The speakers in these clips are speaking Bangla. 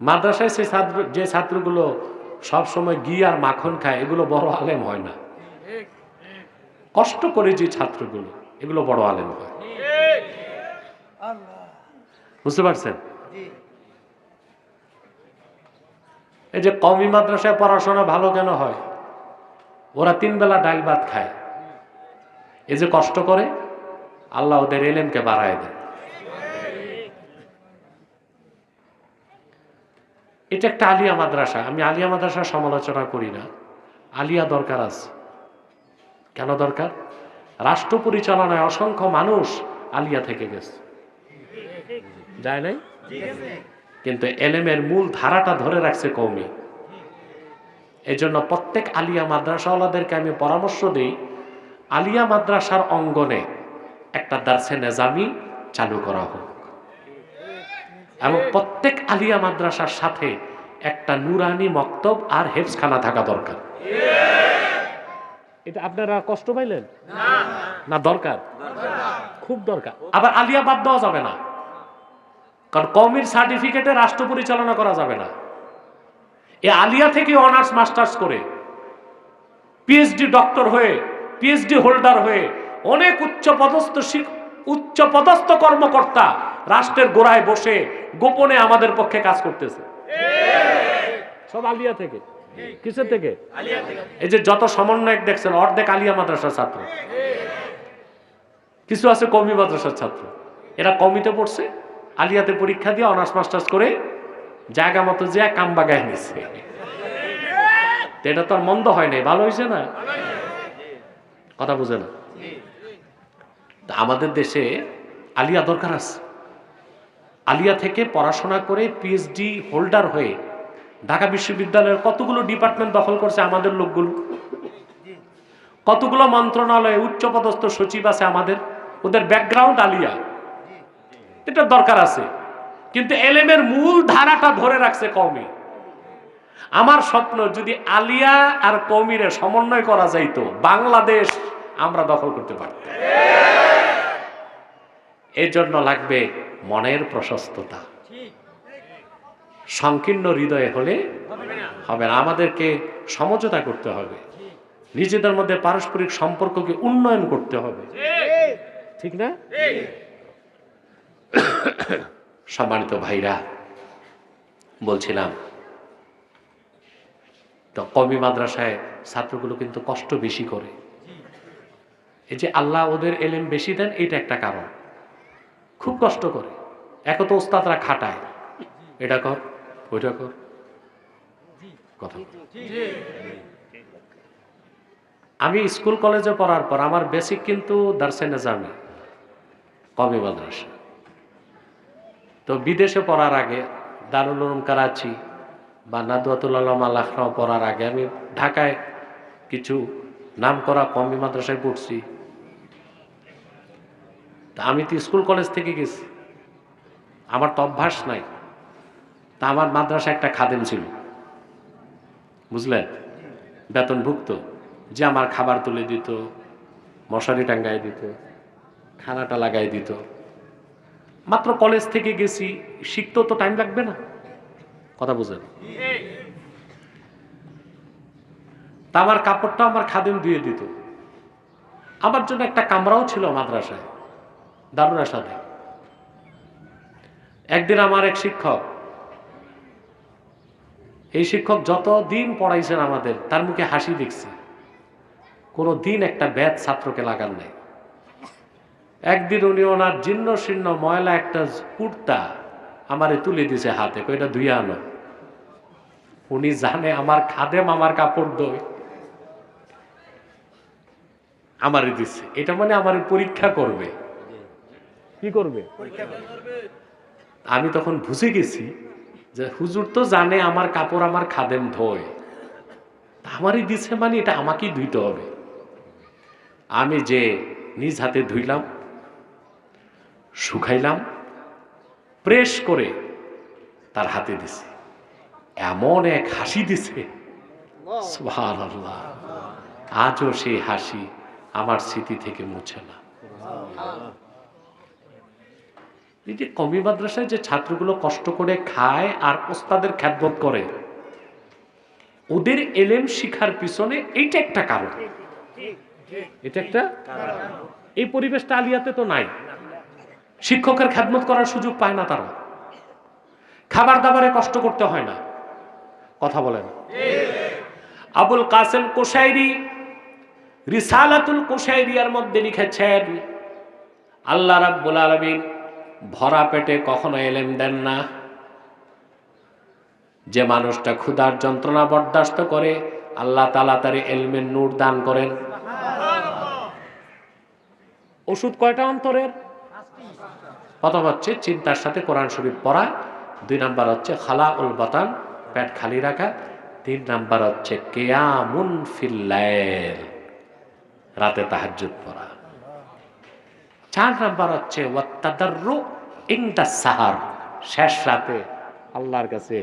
মাদ্রাসায় সেই ছাত্র যে ছাত্রগুলো সব সময় আর মাখন খায়, এগুলো বড় আলেম হয় না। কষ্ট করে যে ছাত্রগুলো, এগুলো বড় আলেম হয়। বুঝতে পারছেন? এই যে কমি মাদ্রাসায় পড়াশোনা ভালো কেন হয়? ওরা তিন বেলা ডাল ভাত খায়। এই যে কষ্ট করে, আল্লাহ ওদের এলেমকে বাড়ায় দেয়। এটা একটা আলিয়া মাদ্রাসা। আমি আলিয়া মাদ্রাসার সমালোচনা করি না। আলিয়া দরকার আছে। কেন দরকার? রাষ্ট্র পরিচালনায় অসংখ্য মানুষ আলিয়া থেকে গেছে। যায় নাই? কিন্তু এলেমের মূল ধারাটা ধরে রাখছে কৌমি এই জন্য প্রত্যেক আলিয়া মাদ্রাসাওয়ালাদেরকে আমি পরামর্শ দিই, আলিয়া মাদ্রাসার অঙ্গনে একটা দার্সে নেজামি চালু করা হোক। এবং প্রত্যেক আলিয়া মাদ্রাসার সাথে একটা নুরানি মক্তব আর হেফসখানা থাকা দরকার। এটা আপনারা কষ্ট পাইলেন? না, দরকার। খুব দরকার। আবার আলিয়া বাদ দেওয়া যাবে না। কারণ কমির সার্টিফিকেটে রাষ্ট্র পরিচালনা করা যাবে না। এ আলিয়া থেকে অনার্স, মাস্টার্স করে পিএইচডি ডক্টর হয়ে পিএইচডি হোল্ডার হয়ে অনেক উচ্চ পদস্থ উচ্চ পদস্থ কর্মকর্তা রাষ্ট্রের গোড়ায় বসে গোপনে আমাদের পক্ষে কাজ করতেছে। সব আলিয়া থেকে? কিসের থেকে? এই যে যত দেখছেন, অর্ধেক আলিয়া মাদ্রাসার ছাত্র। কিছু আছে কমি মাদ্রাসার ছাত্র। এরা কমিতে পড়ছে, আলিয়াতে পরীক্ষা দিয়ে অনার্স, মাস্টার্স করে জায়গা মতো যে কাম বাগায় নিছে। এটা তো আর মন্দ হয় নাই, ভালো হয়েছে না? কথা বুঝে না। তা আমাদের দেশে আলিয়া দরকার আছে। আলিয়া থেকে পড়াশোনা করে পিএইচডি হোল্ডার হয়ে ঢাকা বিশ্ববিদ্যালয়ের কতগুলো ডিপার্টমেন্ট দখল করছে আমাদের লোকগুলো? কতগুলো মন্ত্রণালয়ে উচ্চপদস্থ সচিব আছে আমাদের? ওদের ব্যাকগ্রাউন্ড আলিয়া। এটা দরকার আছে। কিন্তু এলেমের মূল ধারাটা ধরে রাখছে কৌমি আমার স্বপ্ন যদি আলিয়া আর কৌমিরে সমন্বয় করা যাইতো, বাংলাদেশ আমরা দখল করতে পারতাম। এর জন্য লাগবে মনের প্রশস্ততা। সংকীর্ণ হৃদয়ে হলে হবে না। আমাদেরকে সমঝোতা করতে হবে। নিজেদের মধ্যে পারস্পরিক সম্পর্ককে উন্নয়ন করতে হবে। ঠিক। না? সম্মানিত ভাইরা বলছিলাম তো কমি মাদ্রাসায় ছাত্রগুলো কিন্তু কষ্ট বেশি করে। এই যে আল্লাহ ওদের এলেম বেশি দেন এটা একটা কারণ। খুব কষ্ট করে। এক তো ওস্তাদরা খাটায়। এটা কর, ওইটা কর। কথা আমি স্কুল কলেজে পড়ার পর আমার বেসিক কিন্তু দার্সে নেজামি, কমি মাদ্রাসা। তো বিদেশে পড়ার আগে দারুল উলুম করাচি বা নাদুয়াতুল আলম আল্লাহরাও পড়ার আগে আমি ঢাকায় কিছু নাম করা কমি মাদ্রাসায় পড়ছি। তা আমি তো স্কুল কলেজ থেকে গেছি। আমার তো অভ্যাস নাই। তা আমার মাদ্রাসা একটা খাদেম ছিল। বুঝলেন? বেতনভুক্ত। যে আমার খাবার তুলে দিত, মশারি টাঙ্গাই দিত, খানাটা লাগাই দিত। মাত্র কলেজ থেকে গেছি, শিখতেও তো টাইম লাগবে না। কথা বুঝেন তা আমার কাপড়টা আমার খাদেম দিয়ে দিত। আমার জন্য একটা কামরাও ছিল মাদ্রাসায়। দারুণ সাথে একদিন আমার এক শিক্ষক, এই শিক্ষক যত দিন পড়াইছেন আমাদের, তার মুখে হাসি দেখছি। কোনো দিন একটা ব্যাত ছাত্রকে লাগান নাই। একদিন উনি ওনার জীর্ণ শীর্ণ ময়লা একটা কুর্তা আমারে তুলে দিছে হাতে কইটা ধুয়ে আনো। উনি জানে আমার খাদেম আমার কাপড় দই। আমারে দিচ্ছে এটা মানে আমার পরীক্ষা করবে। কি করবে? আমি তখন বুঝে গেছি যে হুজুর তো জানে আমার কাপড় আমার খাদেম ধোয়। আমারই দিছে মানে এটা আমাকেই ধুইতে হবে। আমি যে নিজ হাতে ধুইলাম শুকাইলাম প্রেস করে তার হাতে দিছে। এমন এক হাসি দিছে। সুবহানাল্লাহ। আজও সেই হাসি আমার স্মৃতি থেকে মুছে না। এই যে কমি মাদ্রাসায় যে ছাত্রগুলো কষ্ট করে খায় আর ওস্তাদের খ্যাতবোধ করে, ওদের এলেম শিখার পিছনে এইটা একটা কারণ। এটা একটা এই পরিবেশটা আলিয়াতে তো নাই। শিক্ষকের খ্যাতমত করার সুযোগ পায় না তারা। খাবার দাবারে কষ্ট করতে হয় না। কথা বলেন। আবুল কাসেম কোশাইরি রিসালাতুল কোশাইরিয়ার মধ্যে লিখেছেন, আল্লাহ রাব্বুল আলামিন ভরা পেটে কখনো এলেম দেন না। যে মানুষটা ক্ষুধার যন্ত্রণা বরদাস্ত করে, আল্লাহ তালা তার এলমের নূর দান করেন। ওষুধ কয়টা অন্তরের? প্রথম হচ্ছে চিন্তার সাথে কোরআন শরীফ পড়া। দুই নাম্বার হচ্ছে খালা উল বাতান, পেট খালি রাখা। তিন নাম্বার হচ্ছে কেয়ামুন ফিল্লাইল রাতে তাহাজ্জুদ পড়া। চার নাম্বার হচ্ছে ইনদা সাহার শেষ রাতে আল্লাহর কাছে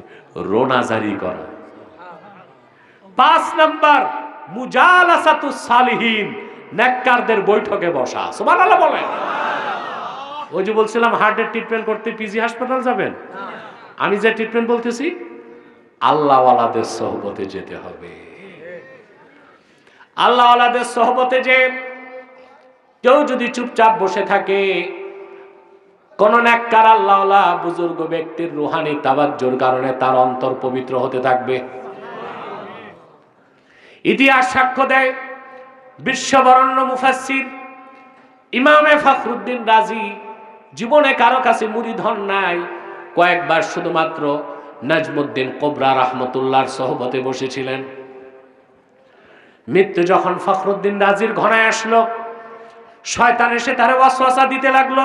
রোনা জারি করা। পাঁচ নাম্বার, মুজালাসাতু সালিহিন নেককারদের বৈঠকে বসা। সুবহানাল্লাহ বলেন। ওই যে বলছিলাম হার্টের ট্রিটমেন্ট করতে পিজি হাসপাতাল যাবেন? আমি যে ট্রিটমেন্ট বলতেছি, আল্লাহওয়ালাদের সহবতে যেতে হবে। আল্লাহওয়ালাদের সহবতে যে কেউ যদি চুপচাপ বসে থাকে, কোন ন্যাক্কার আল্লাহওয়ালা বুজুর্গ ব্যক্তির রুহানি তাবাজ্জুর কারণে তার অন্তর পবিত্র হতে থাকবে। ইতিহাস সাক্ষ্য দেয়, বিশ্ববরণ্য মুফাসসির ইমামে ফখরুদ্দিন রাজি জীবনে কারও কাছে মুড়িধন নাই, কয়েকবার শুধুমাত্র নাজমুদ্দিন কোবরা রহমতুল্লাহর সহবতে বসেছিলেন। মৃত্যু যখন ফখরুদ্দিন রাজির ঘনায় আসলো শয়তান এসে তার ওয়াসওয়াসা দিতে লাগল।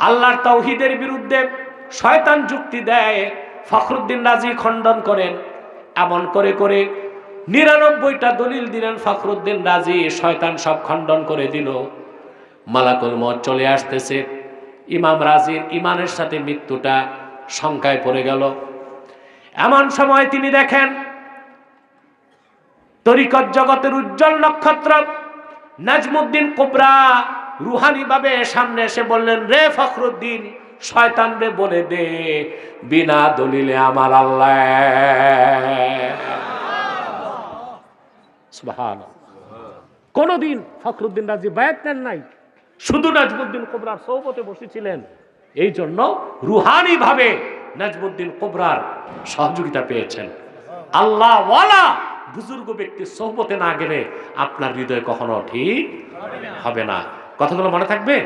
আল্লাহর তৌহিদের বিরুদ্ধে শয়তান যুক্তি দেয়, ফখরুদ্দিন রাজি খণ্ডন করেন। এমন করে করে নিরানব্বইটা দলিল দিলেন ফখরুদ্দিন রাজি, শয়তান সব খণ্ডন করে দিল। মালাকুল মত চলে আসতেছে। ইমাম রাজির ইমানের সাথে মৃত্যুটা শঙ্কায় পড়ে গেল। এমন সময় তিনি দেখেন, তরিকত জগতের উজ্জ্বল নক্ষত্র নাজমুদ্দিন কোবরা রুহানি ভাবে সামনে এসে বললেন, রে ফখরুদ্দিন, শয়তান রে বলে দে, বিনা দলিলে আমার আল্লাহ। কোনদিন ফখরুদ্দিন রাজি বায়াত নেন নাই। শুধু নাজমুদ্দিন কোবরার সৌবতে বসেছিলেন। এই জন্য রুহানি ভাবে নাজমুদ্দিন কোবরার সহযোগিতা পেয়েছেন। আল্লাহ ওয়ালা বুজুর্গ ব্যক্তির সহবতে না গেলে আপনার হৃদয় কখনো ঠিক হবে না। কথাগুলো মনে থাকবে?